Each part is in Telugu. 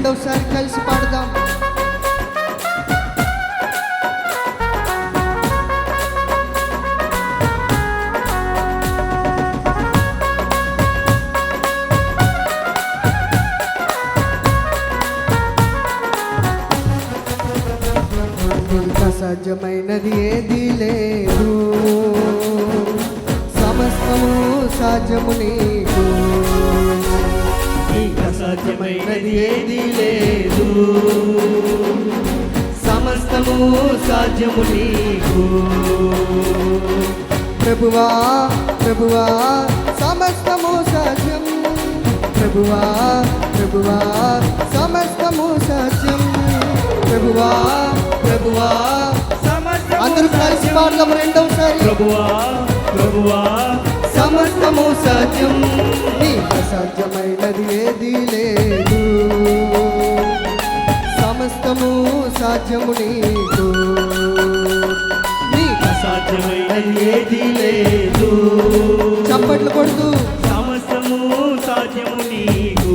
రెండోసారి కలిసి పాడదాం నీకు అసాధ్యమైనది ఏది లేదు సమస్తము సాధ్యము నీకు నీకు అసాధ్యమైనది ఏది లేదు. సమస్తము సాధ్యము నీకు. ప్రభువా ప్రభువా సమస్తము సాధ్యం. ప్రభువా ప్రభువా సమస్తము సాధ్యం. ప్రభువా ప్రభువా అందరూ కలిసి పాడదాం రెండవసారి ప్రభువా ప్రభువా సమస్తము సత్యం నీకు అసాధ్యమైనది ఏది లేదు. సమస్తము సాధ్యము నీకు. నీకు అసాధ్యమైనది ఏది లేదు. చప్పట్లు కొడుతూ. సమస్తము సాధ్యము నీకు.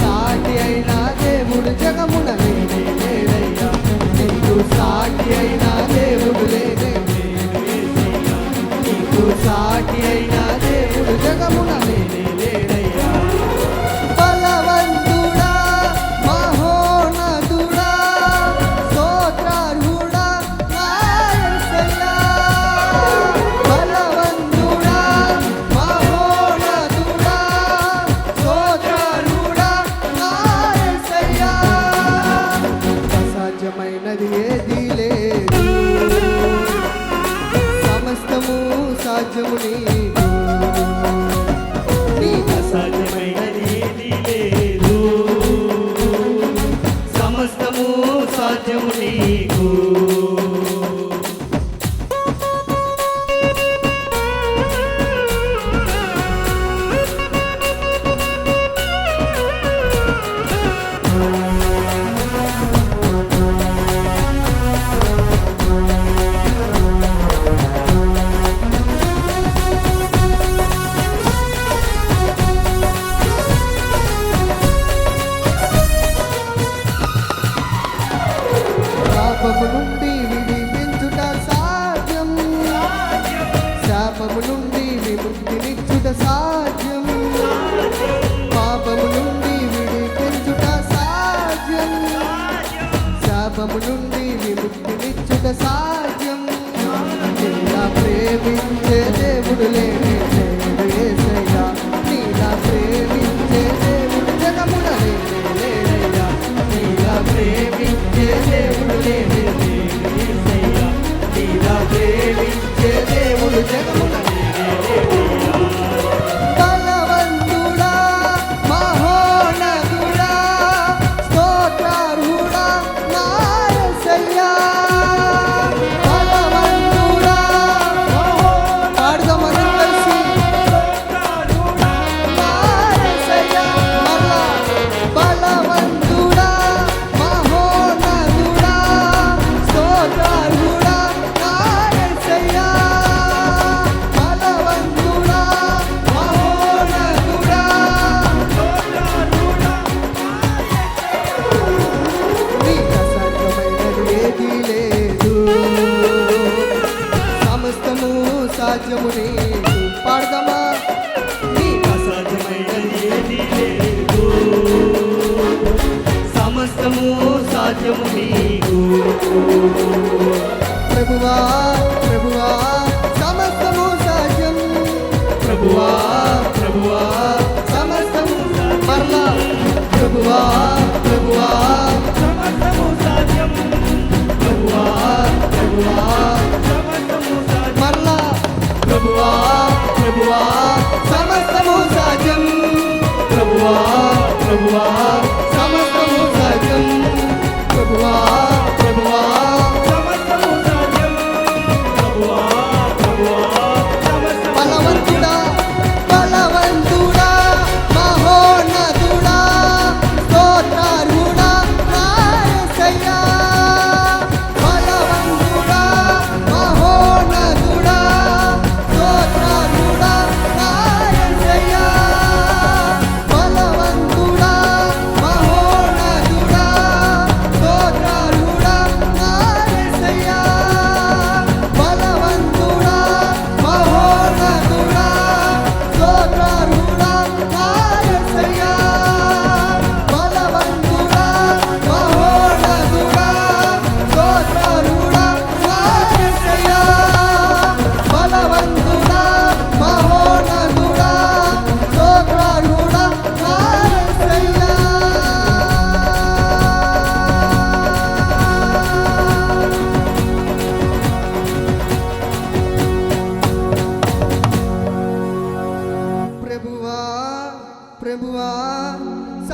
సాటి అయినా దేవుడు జగమున లేనే నీకు సాటి అయినా అసాధ్యమైనది లేదు. సమస్తము సాధ్యము నీకు. నీకు అసాధ్యమైనది ఏది లేదు. సమస్తము సాధ్యము నీకు. శాపము నుండి విముక్తినిచ్చుట సాధ్యం. ప్రేమించే దేవుడు లేడు. అసాధ్యము లేదు. పాడదామా? నీకు అసాధ్యమైనది ఏది లేదు. సమస్తము సాధ్యము నీకు. ప్రభువా